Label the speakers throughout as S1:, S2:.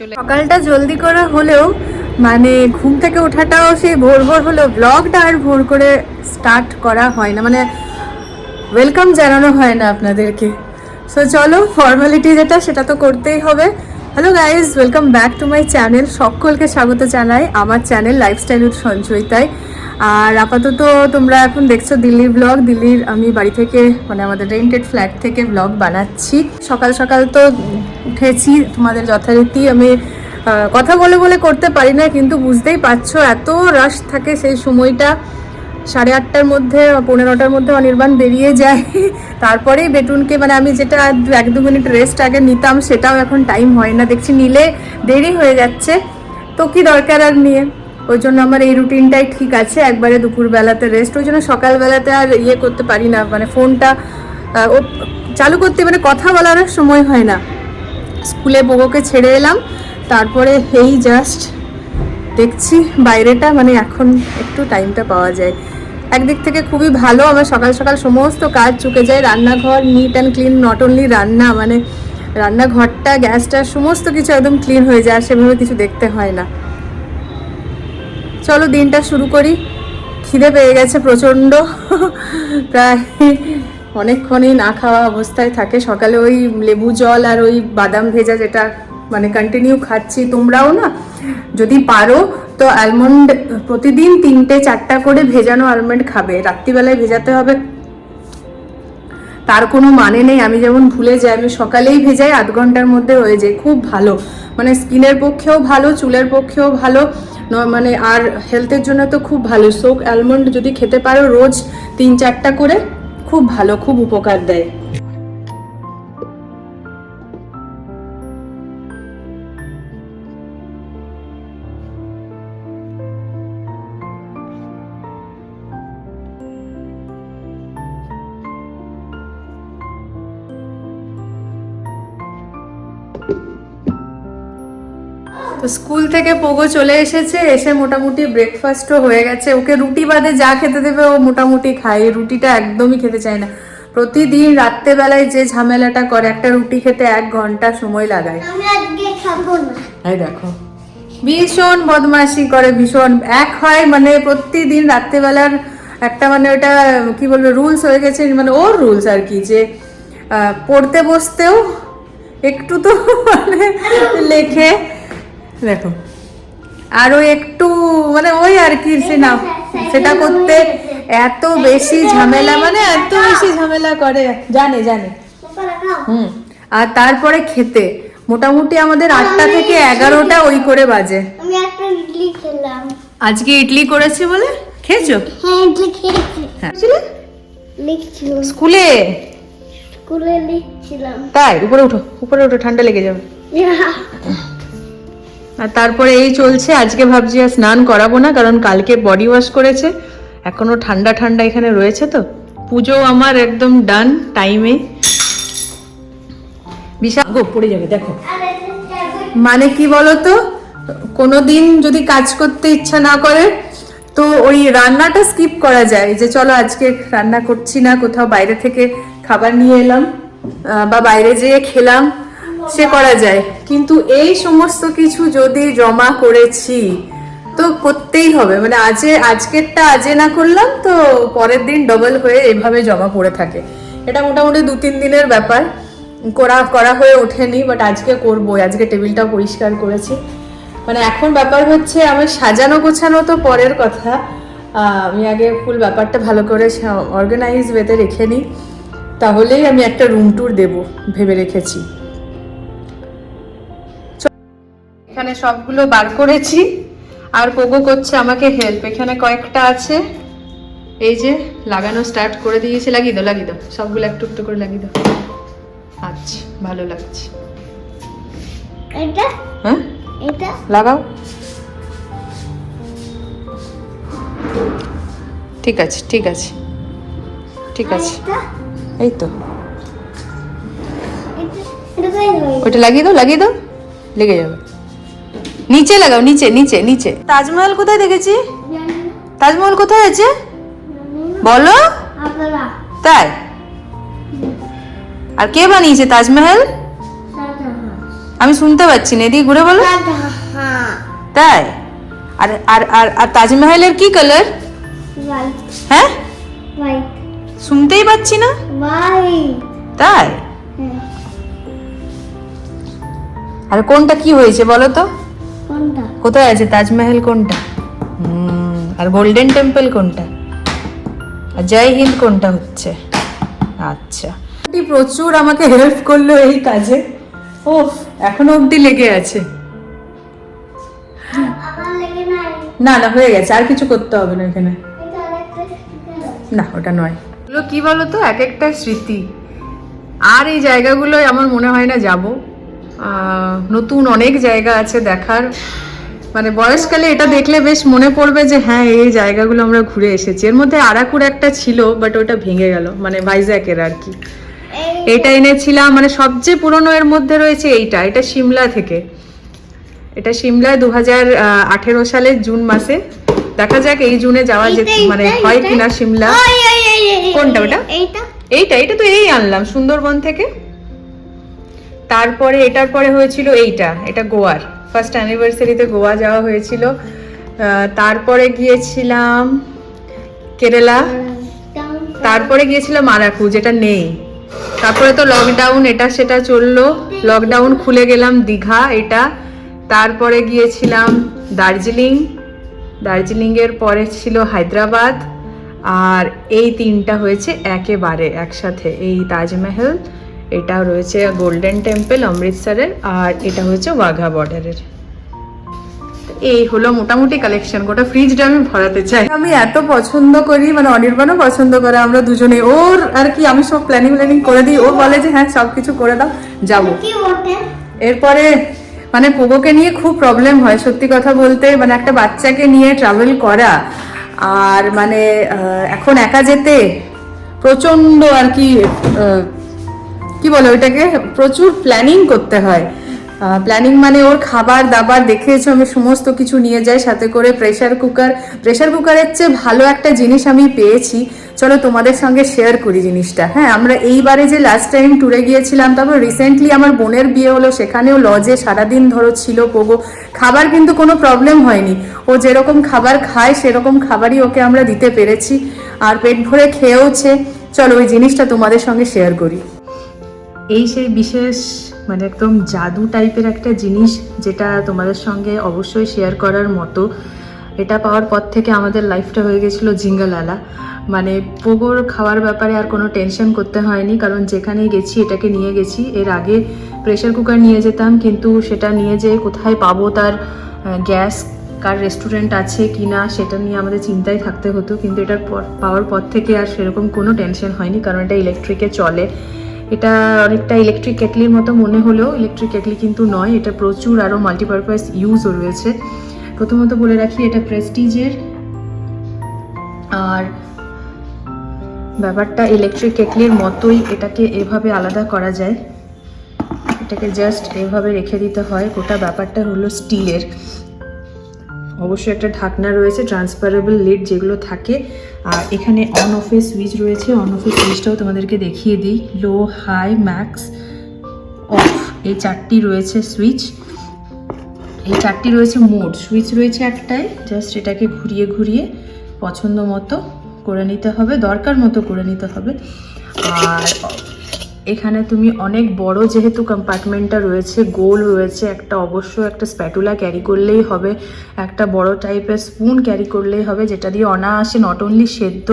S1: চলে
S2: সকালটা জলদি করে হলেও মানে ঘুম থেকে ওঠাটাও সেই ভোর ভোর হলেও ব্লগটা আর ভোর করে স্টার্ট করা হয় না। মানে ওয়েলকাম জানানো হয় না আপনাদেরকে। সো চলো ফর্মালিটি যেটা, সেটা তো করতেই হবে। Hello guys welcome back to my channel সকলকে স্বাগত জানাই। আমার চ্যানেল লাইফস্টাইল উইথ সঞ্চয়িতায় আর আপাতত তোমরা এখন দেখছ দিল্লির ব্লগ দিল্লির আমি বাড়ি থেকে মানে আমাদের রেন্টেড ফ্ল্যাট থেকে ব্লগ বানাচ্ছি। সকাল সকাল তো উঠেছি তোমাদের যথারীতি। আমি কথা বলে বলে করতে পারি না, কিন্তু বুঝতেই পারছ, এত রাশ থাকে সেই সময়টা। সাড়ে আটটার মধ্যে, পনেরোটার মধ্যে অনির্বাণ বেরিয়ে যায়। তারপরেই বেটুনকে মানে আমি যেটা এক দু মিনিট রেস্ট আগে নিতাম, সেটাও এখন টাইম হয় না। দেখছি নিলে দেরি হয়ে যাচ্ছে। তো কি দরকার আর নিয়ে? ওই জন্য আমার এই রুটিনটাই ঠিক আছে, একবারে দুপুরবেলাতে রেস্ট ওই জন্য সকালবেলাতে আর ইয়ে করতে পারি না মানে ফোনটা ও চালু করতে মানে কথা বলার সময় হয় না। স্কুলে বউকে ছেড়ে এলাম, তারপরে এই জাস্ট দেখছি বাইরেটা মানে এখন একটু টাইমটা পাওয়া যায়। একদিক থেকে খুবই ভালো, আমার সকাল সকাল সমস্ত কাজ চুকে যায়, রান্নাঘর neat and clean not only রান্না মানে রান্নাঘরটা, গ্যাসটা, সমস্ত কিছু একদম ক্লিন হয়ে যায়, আর সেভাবে কিছু দেখতে হয় না। চলো দিনটা শুরু করি। খিদে পেয়ে গেছে প্রচণ্ড। প্রায় অনেকক্ষণই না খাওয়া অবস্থায় থাকে। সকালে ওই লেবু জল আর ওই বাদাম ভেজা যেটা মানে কন্টিনিউ খাচ্ছি, তোমরাও না? যদি পারো, তো আলমন্ড প্রতিদিন তিনটে, চারটা করে ভেজানো আলমন্ড খাবে। রাত্রিবেলায় ভেজাতে হবে তার কোনো মানে নেই। আমি যেমন ভুলে যাই, আমি সকালেই ভেজাই আধ ঘণ্টার মধ্যে হয়ে যায়। খুব ভালো। মানে স্কিনের পক্ষেও ভালো, চুলের পক্ষেও ভালো। মানে আর হেলথের জন্য তো খুব ভালো। সোক অ্যালমন্ড যদি খেতে পারো রোজ তিন চারটা করে, খুব ভালো, খুব উপকার দেয়। তো স্কুল থেকে পোগো চলে এসেছে এসে মোটামুটি ব্রেকফাস্টও হয়ে গেছে। ওকে রুটি বাদে যা খেতে দেবে ও মোটামুটি খায়। রুটিটা একদমই খেতে চায় না। প্রতিদিন রাত্রেবেলায় যে ঝামেলাটা করে একটা রুটি খেতে এক ঘণ্টা সময় লাগায়। এই দেখো। ভীষণ বদমাশি করে ভীষণ। এক হয় মানে প্রতিদিন রাত্রেবেলার একটা মানে ওটা কি বলব রুলস হয়ে গেছে। মানে ওর রুলস আর কি যে পড়তে বসতেও একটু তো মানে লেখে। দেখো। আরও একটু মানে ওই আর কি না সেটা করতে এত বেশি ঝামেলা মানে এত বেশি ঝামেলা করে। জানে জানে। হুম। আর তারপরে খেতে। মোটামুটি আমাদের আটটা থেকে এগারোটা ওই করে বাজে। আজকে ইডলি করেছি বলে? খেয়েছো?
S3: হ্যাঁ
S2: হ্যাঁ। স্কুলে?
S3: স্কুলে? লিখছিলাম।
S2: তাই উপরে উঠো উপরে উঠো ঠান্ডা লেগে যাবে। আর তারপরে এই চলছে আজকে ভাবছি আর স্নান করাবো না কারণ কালকে বডি ওয়াশ করেছে। এখনও ঠান্ডা ঠান্ডা এখানে রয়েছে তো। পুজো আমার একদম ডান টাইমে বিশাল গো পড়ে যাবে দেখো। মানে কি বলতো? কোনো দিন যদি কাজ করতে ইচ্ছা না করে তো ওই রান্নাটা স্কিপ করা যায়। যে চলো আজকে রান্না করছি না কোথাও বাইরে থেকে খাবার নিয়ে এলাম বা বাইরে যেয়ে খেলাম। সে করা যায়। কিন্তু এই সমস্ত কিছু যদি জমা করেছি, তো করতেই হবে। মানে আজে, আজকেরটা আজে না করলাম, তো পরের দিন ডবল হয়ে এভাবে জমা পড়ে থাকে। এটা মোটামুটি দু তিন দিনের ব্যাপার। করা করা হয়ে ওঠেনি বাট আজকে করব। আজকে টেবিলটা পরিষ্কার করেছি। মানে এখন ব্যাপার হচ্ছে, আমার সাজানো গোছানো তো পরের কথা। আমি আগে ফুল ব্যাপারটা ভালো করে অর্গানাইজ ওয়েতে রেখে নিই। তাহলেই আমি একটা রুম ট্যুর দেবো, ভেবে রেখেছি। এখানে সবগুলো বার করেছি। আর পোগো করছে আমাকে হেল্প এখানে কয়েকটা আছে। এই যে লাগানো স্টার্ট করে দিয়েছে। লাগিয়ে দাও লাগিয়ে দাও। সবগুলো একটু একটু করে লাগিয়ে দাও। আচ্ছা ভালো লাগছে।
S3: এটা?
S2: হ্যাঁ?
S3: এটা?
S2: লাগাও। ঠিক আছে ঠিক আছে। ঠিক আছে। এই তো? ওটা লাগিয়ে দাও লাগিয়ে দাও। লেগে যাবে। নিচে লাগাও, নিচে নিচে নিচে। তাজমহল কোথায় দেখেছি? তাজমহল কোথায় আছে? বলো। তাই? আর কে বানিয়েছে তাজমহল? আমি শুনতে পাচ্ছি না, এদিকে ঘুরে বলো। তাই? আর আর আর আর তাজমহলের কি কালার হ্যাঁ? শুনতেই পাচ্ছি না। তাই? আর কোনটা কি হয়েছে বলো তো?
S3: কোনটা?
S2: কোথায় আছে? তাজমহল কোনটা? আর গোল্ডেন টেম্পল কোনটা? আর জয় হিন্দ কোনটা হচ্ছে? আচ্ছা। প্রচুর আমাকে হেল্প করল এই কাজে। ও এখনও অবধি লেগে আছে। না না হয়ে গেছে আর কিছু করতে হবে না এখানে। না ওটা নয়। এগুলো কি বলতো? এক একটা স্মৃতি। আর এই জায়গাগুলো আমার মনে হয় না যাব। নতুন অনেক জায়গা আছে দেখার। মানে বয়সকালে এটা দেখলে বেশ মনে পড়বে যে হ্যাঁ এই জায়গাগুলো আমরা ঘুরে এসেছি। এর মধ্যে আরাকুর একটা ছিল বাট ওটা ভেঙে গেল মানে ভাইজ্যাকের আর কি। এটা এনেছিলাম মানে সবচেয়ে পুরনো এর মধ্যে রয়েছে এইটা এটা সিমলা থেকে। এটা সিমলায় দু হাজার আঠেরো সালের জুন মাসে। দেখা যাক এই জুনে যাওয়া যে মানে হয় কিনা সিমলা কোনটা ওটা?
S3: এইটা?
S2: এইটা এটা তো এই আনলাম সুন্দরবন থেকে। তারপরে, এটার পরে হয়েছিল এইটা, এটা গোয়ার। ফার্স্ট অ্যানিভার্সারিতে গোয়া যাওয়া হয়েছিল। তারপরে গিয়েছিলাম কেরালা। তারপরে গিয়েছিলাম আরাকু যেটা নেই। তারপরে তো লকডাউন এটা সেটা চলল। লকডাউন খুলে গেলাম দীঘা, এটা। তারপরে গিয়েছিলাম দার্জিলিং। দার্জিলিংয়ের পরে ছিল হায়দ্রাবাদ। আর এই তিনটা হয়েছে একেবারে একসাথে, এই তাজমহল। এটা রয়েছে গোল্ডেন টেম্পল অমৃতসরের আর এটা হচ্ছে ওয়াঘা বর্ডারের এই হলো মোটামুটি কালেকশন গোটা ফ্রিজটা আমি ভরাতে চাই। আমি এত পছন্দ করি মানে অনির্বাণও পছন্দ করে আমরা দুজনে। ওর আর কি আমি সব প্ল্যানিং প্ল্যানিং করে দিই। ও বলে যে হ্যাঁ সব কিছু করে দাও যাব। এরপরে মানে পোগোকে নিয়ে খুব প্রবলেম হয় সত্যি কথা বলতে। মানে একটা বাচ্চাকে নিয়ে ট্রাভেল করা আর মানে এখন একা যেতে প্রচণ্ড আর কি কি বলে ওইটাকে? প্রচুর প্ল্যানিং করতে হয়। প্ল্যানিং মানে ওর খাবার দাবার দেখেছ আমি সমস্ত কিছু নিয়ে যাই সাথে করে প্রেশার কুকার প্রেশার কুকারের চেয়ে ভালো একটা জিনিস আমি পেয়েছি। চলো তোমাদের সঙ্গে শেয়ার করি জিনিসটা। হ্যাঁ আমরা এইবারে যে লাস্ট টাইম ট্যুরে গিয়েছিলাম, তারপর রিসেন্টলি আমার বোনের বিয়ে হলো, সেখানেও লজে সারাদিন ধরো ছিল পোগো। খাবার কিন্তু কোনো প্রবলেম হয়নি। ও যেরকম খাবার খায়, সেরকম খাবারই ওকে আমরা দিতে পেরেছি। আর পেট ভরে খেয়েওছে। চলো ওই জিনিসটা তোমাদের সঙ্গে শেয়ার করি। এই সেই বিশেষ মানে একদম জাদু টাইপের একটা জিনিস যেটা তোমাদের সঙ্গে অবশ্যই শেয়ার করার মতো। এটা পাওয়ার পর থেকে আমাদের লাইফটা হয়ে গেছিল জিঙ্গালালা মানে পোগোর খাওয়ার ব্যাপারে আর কোনো টেনশন করতে হয়নি, কারণ যেখানেই গেছি এটাকে নিয়ে গেছি। এর আগে প্রেশার কুকার নিয়ে যেতাম, কিন্তু সেটা নিয়ে যেয়ে কোথায় পাবো তার গ্যাস কার রেস্টুরেন্ট আছে কি না, সেটা নিয়ে আমাদের চিন্তায় থাকতে হতো। কিন্তু এটার পর, পাওয়ার পর থেকে আর সেরকম কোনো টেনশন হয়নি, কারণ এটা ইলেকট্রিকে চলে। এটা অনেকটা ইলেকট্রিক কেটলির মতো মনে হলেও ইলেকট্রিক কেটলি কিন্তু নয়, এটা প্রচুর আরও মাল্টিপারপাস ইউজও রয়েছে। প্রথমত বলে রাখি, এটা প্রেস্টিজের আর ব্যাপারটা ইলেকট্রিক কেটলির মতোই এটাকে এভাবে আলাদা করা যায়। এটাকে জাস্ট এভাবে রেখে দিতে হয়। গোটা ব্যাপারটা হলো স্টিলের অবশ্যই একটা ঢাকনা রয়েছে ট্রান্সফারেবল লিড যেগুলো থাকে। আর এখানে অন অফের সুইচ রয়েছে অন অফের সুইচটাও তোমাদেরকে দেখিয়ে দিই। লো হাই ম্যাক্স অফ এই চারটি রয়েছে সুইচ এই চারটি রয়েছে মোড সুইচ রয়েছে একটাই জাস্ট এটাকে ঘুরিয়ে ঘুরিয়ে পছন্দ মতো করে নিতে হবে, দরকার মতো করে নিতে হবে। আর এখানে তুমি অনেক বড় যেহেতু কম্পার্টমেন্টটা রয়েছে, গোল রয়েছে, একটা অবশ্য একটা স্প্যাটুলা ক্যারি করলেই হবে, একটা বড় টাইপের স্পুন ক্যারি করলেই হবে, যেটা দিয়ে অনায়াসে নট অনলি সেদ্ধ,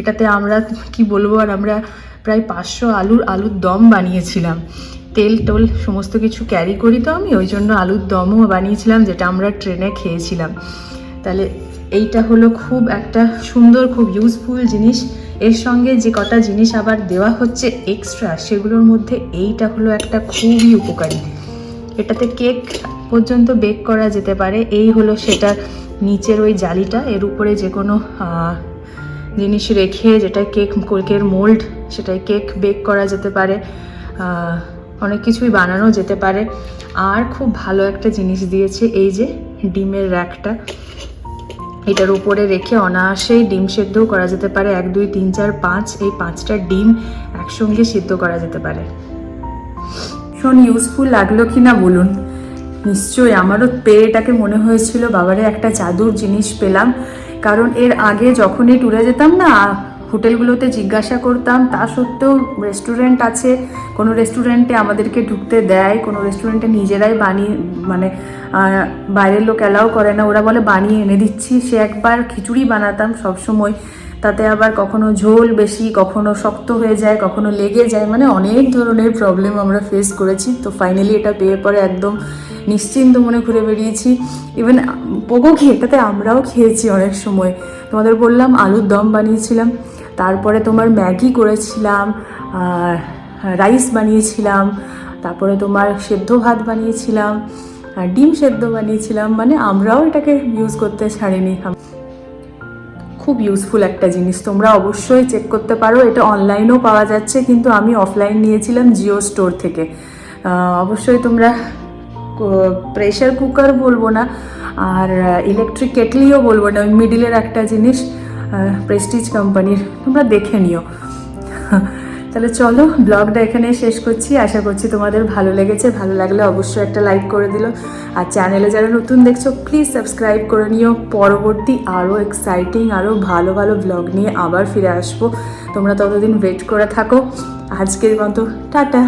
S2: এটাতে আমরা, কি বলব, আর আমরা প্রায় পাঁচশো আলুর আলুর দম বানিয়েছিলাম। তেল টোল সমস্ত কিছু ক্যারি করি তো আমি, ওই জন্য আলুর দমও বানিয়েছিলাম, যেটা আমরা ট্রেনে খেয়েছিলাম। তাহলে এইটা হলো খুব একটা সুন্দর, খুব ইউজফুল জিনিস। এর সঙ্গে যে কটা জিনিস আবার দেওয়া হচ্ছে এক্সট্রা সেগুলোর মধ্যে এইটা হলো একটা খুবই উপকারী। এটাতে কেক পর্যন্ত বেক করা যেতে পারে। এই হলো সেটা নিচের ওই জালিটা, এর উপরে যে কোনো জিনিস রেখে যেটা কেক, কেকের মোল্ড সেটাই কেক বেক করা যেতে পারে। অনেক কিছুই বানানো যেতে পারে। আর খুব ভালো একটা জিনিস দিয়েছে এই যে ডিমের র্যাকটা এটার উপরে রেখে অনায়াসেই ডিম সেদ্ধও করা যেতে পারে। এক, দুই, তিন, চার, পাঁচ, এই পাঁচটা ডিম একসঙ্গে সিদ্ধ করা যেতে পারে। শোন ইউজফুল লাগল কি না বলুন? নিশ্চয়ই আমারও পেয়ে এটাকে মনে হয়েছিল, বাবারে, একটা জাদুর জিনিস পেলাম। কারণ এর আগে যখনই ট্যুরে যেতাম না হোটেলগুলোতে জিজ্ঞাসা করতাম, তা সত্ত্বেও রেস্টুরেন্ট আছে, কোনো রেস্টুরেন্টে আমাদেরকে ঢুকতে দেয়, কোনো রেস্টুরেন্টে নিজেরাই বানিয়ে মানে বাইরের লোক অ্যালাউ করে না। ওরা বলে, বানিয়ে এনে দিচ্ছি। সে একবার খিচুড়ি বানাতাম সব সময় তাতে আবার কখনো ঝোল বেশি, কখনো শক্ত হয়ে যায়, কখনো লেগে যায় মানে অনেক ধরনের প্রবলেম আমরা ফেস করেছি। তো ফাইনালি এটা পেয়ে পরে একদম নিশ্চিন্ত মনে ঘুরে বেরিয়েছি ইভেন পোগো খেয়ে এটাতে আমরাও খেয়েছি অনেক সময়। তোমাদের বললাম, আলুর দম বানিয়েছিলাম। তারপরে তোমার ম্যাগি করেছিলাম রাইস বানিয়েছিলাম, তারপরে তোমার সেদ্ধ ভাত বানিয়েছিলাম ডিম সেদ্ধ বানিয়েছিলাম মানে আমরাও এটাকে ইউজ করতে ছাড়িনি। খুব ইউজফুল একটা জিনিস, তোমরা অবশ্যই চেক করতে পারো, এটা অনলাইনেও পাওয়া যাচ্ছে, কিন্তু আমি অফলাইন নিয়েছিলাম জিও স্টোর থেকে। অবশ্যই তোমরা প্রেশার কুকার বলব না, আর ইলেকট্রিক কেটলিও বলব না মিডিলের একটা জিনিস। প্রেস্টিজ কোম্পানির তোমরা দেখে নিও। তাহলে চলো ব্লগটা এখানে শেষ করছি। আশা করছি তোমাদের ভালো লেগেছে। ভালো লাগলে অবশ্যই একটা লাইক করে দিল। আর চ্যানেলে যারা নতুন দেখছ প্লিজ সাবস্ক্রাইব করে নিও। পরবর্তী আরও এক্সাইটিং আরও ভালো ভালো ব্লগ নিয়ে আবার ফিরে আসব। তোমরা ততদিন ওয়েট করে থাকো। আজকের মতো, টাটা।